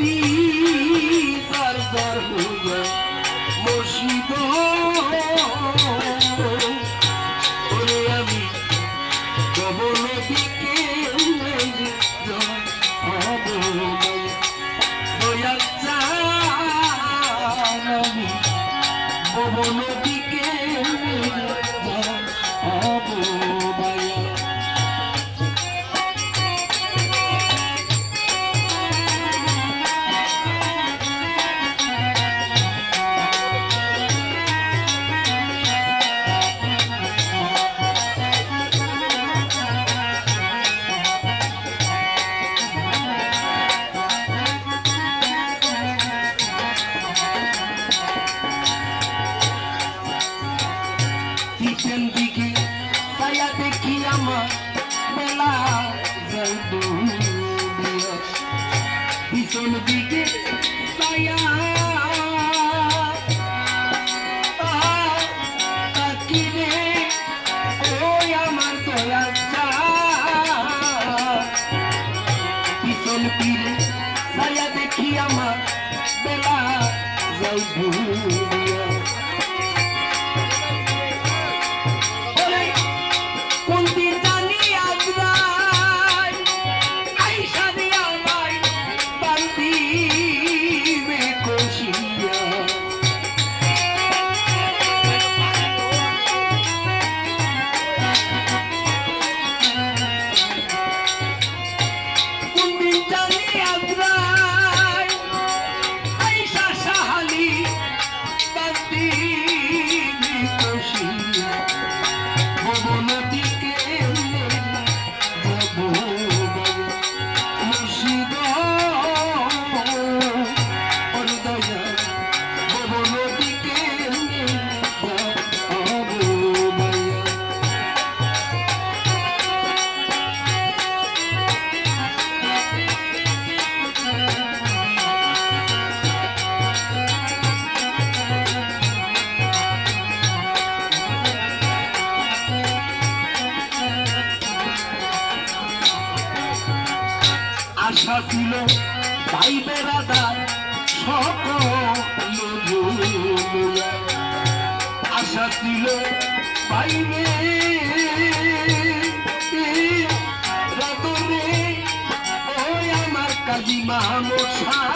মাটি যার যার মসজিদ। আমি কবল দিকে দয়াল চার আমি কবল পিছন দিকে ছায়া দেখি আমার বেলা ডুবিয়া। পিছন দিকে পিছন ফিরে ছায়া দেখি আমার বেলা যায় ডুবিয়া। আশা ছিল ভাই বেড়া সকল। আশা ছিল পাইবে রাতরে ওই আমার মাহমুদ শাহ